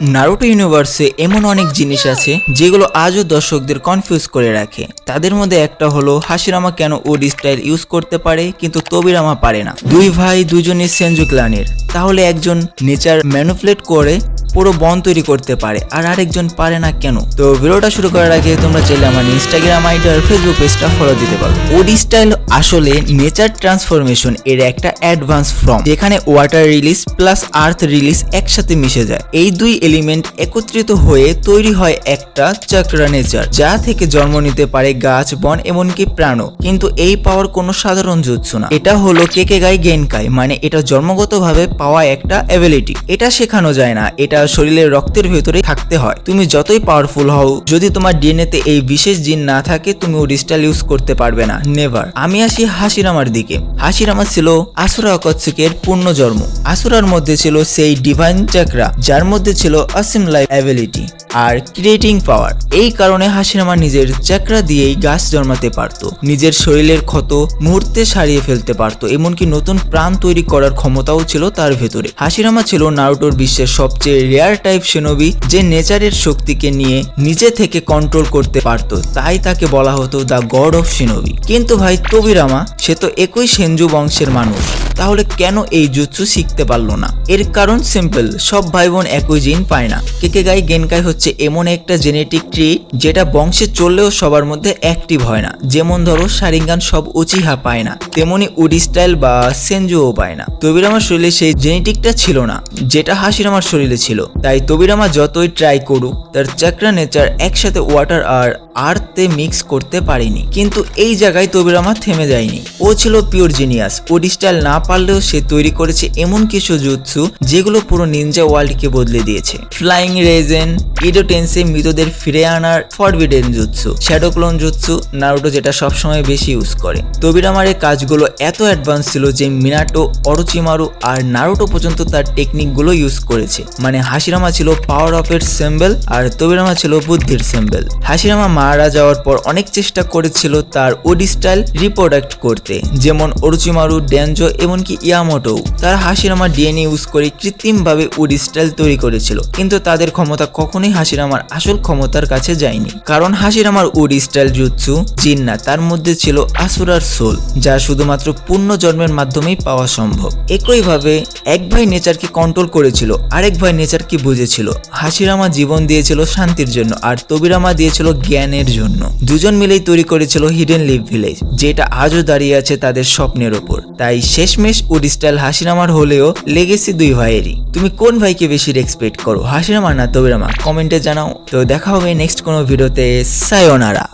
Naruto ইউনিভার্সে এমন অনেক জিনিস আছে যেগুলো আজও দর্শকদের কনফিউজ করে রাখে। তাদের মধ্যে একটা হলো, হাসিরামা কেন ওড স্টাইল ইউজ করতে পারে, কিন্তু তবিরামা পারে না। দুই ভাই দুজনই সেনজু ক্লানের তাহলে একজন নেচার ম্যানুপুলেট করে পুরো বন তৈরি করতে পারে, আর আরেকজন পারে না কেন? তো ভিডিওটা শুরু করার আগে তোমরা চাইলে আমার ইনস্টাগ্রাম আইডি আর ফেসবুক পেজটা ফলো দিতে পারো। ওডি স্টাইল আসলে নেচার ট্রান্সফরমেশন এর একটা অ্যাডভান্স ফর্ম যেখানে water release plus earth release একসাথে মিশে যায়। এই দুই এলিমেন্ট একত্রিত হয়ে তৈরি হয় একটা চক্রা নেচার, যা থেকে জন্ম নিতে পারে গাছ, বন, এমনকি প্রাণও কিন্তু এই পাওয়ার কোনো সাধারণ জুৎসু না। এটা হলো কেকে গাই গেনকাই মানে এটা জন্মগতভাবে পাওয়া একটা অ্যাবিলিটি এটা শেখানো যায় না, এটা শরীরের রক্তের ভেতরে থাকতে হয়। তুমি যতই পাওয়ারফুল হও, যদি তোমার ডিএনএ তে এই বিশেষ জিন না থাকে, তুমি ওডিস্টাল ইউজ করতে পারবে না। নেভার আমি আসি হাসিরামার দিকে। হাসিরামা ছিল আসুরা অকৎসুকের পূর্ণ জন্ম আসুরার মধ্যে ছিল সেই ডিভাইন চাকরা যার মধ্যে ছিল অসীম লাইফ অ্যাবিলিটি আর ক্রিয়েটিং পাওয়ার এই কারণে হাসিরামা নিজের চাকরা দিয়েই গাছ জন্মাতে পারত। নিজের শরীরের ক্ষত মুহূর্তে সারিয়ে ফেলতে পারত, এমনকি নতুন প্রাণ তৈরি করার ক্ষমতাও ছিল তার ভেতরে। হাসিরামা ছিল নারুটোর বিশ্বের সবচেয়ে রেয়ার টাইপ সেনবি যে নেচারের শক্তিকে নিয়ে নিজে থেকে কন্ট্রোল করতে পারত। তাই তাকে বলা হতো দ্য গড অফ সিনবি কিন্তু ভাই, তবিরামা, সে তো একই সেনজু বংশের মানুষ। তাহলে কেন এই জুৎসু শিখতে পারল না? এর কারণ সিম্পল সব ভাই বোন একই জিন পায় না। কেকে গাই গেনকাই হচ্ছে এমন একটা জেনেটিক ট্রি যেটা বংশে চললেও সবার মধ্যে অ্যাক্টিভ হয় না। যেমন ধরো, সারিঙ্গান সব উচিহা পায় না, তেমনি উডি স্টাইল বা সেনজুও পায় না। তবিরামার শরীরে সেই জেনেটিকটা ছিল না, যেটা হাসিরামার শরীরে ছিল। তাই তবিরামা যতই ট্রাই করুক, তার চাকরা নেচার একসাথে ওয়াটার আর আর্থে মিক্স করতে পারেনি। কিন্তু এই জায়গায় তবিরামা থেমে যায়নি। ও ছিল পিওর জিনিয়াস ওডি স্টাইল না পারলেও সে তৈরি করেছে এমন কিছু জুৎসু যেগুলো পুরো নিনজা ওয়ার্ল্ডকে বদলে দিয়েছে। ফ্লাইং রেজেন ইডোটেন্সে মৃতদের ফিরে আনার forbidden jutsu shadow clone jutsu Naruto যেটা সবসময় বেশি ইউজ করে। তবিরামার এই কাজগুলো এত অ্যাডভান্স ছিল যে মিনাটো অরোচিমারু আর নারুটো পর্যন্ত তার টেকনিকগুলো ইউজ করেছে। মানে হাসিরামা ছিল পাওয়ার অফ এর সিম্বল আর তবিরামা ছিল বুদ্ধির সিম্বল হাসিরামা মারা যাওয়ার পর অনেক চেষ্টা করেছিল তার ওডি স্টাইল রিপ্রোডাক্ট করতে, যেমন অরুচিমারু, ড্যানজো, এমনকি ইয়ামোটো তার হাসিরামার ডিএনএ ইউজ করে কৃত্রিমভাবে ওডি স্টাইল তৈরি করেছিল, কিন্তু তাদের ক্ষমতা কখনোই হাসিরামার আসল ক্ষমতার কাছে যায়নি। কারণ হাসিরামার ওডি স্টাইল জুৎসু জিন্না তার মধ্যে ছিল আসুরার সোল, যা শুধুমাত্র পূর্ণ জন্মের মাধ্যমেই পাওয়া সম্ভব। একইভাবে, এক ভাই নেচারকে কন্ট্রোল করেছিল, আরেক ভাই নেচারকে বুঝেছিল। হাসিরামা জীবন দিয়েছিল শান্তির জন্য, আর তবিরামা দিয়েছিল জ্ঞানের জন্য। দুজন মিলেই তৈরি করেছিল হিডেন লিভ ভিলেজ যেটা আজও দাঁড়িয়ে আছে তাদের স্বপ্নের ওপর। তাই শেষমেশ উডি স্টাইল হাসিরামার হলেও লেগেছি দুই ভাইয়েরই। তুমি কোন ভাইকে বেশি রেসপেক্ট করো হাসিরামা না তবিরামা কমেন্টে জানাও। তো দেখা হবে নেক্সট কোনো ভিডিওতে। সায়োনারা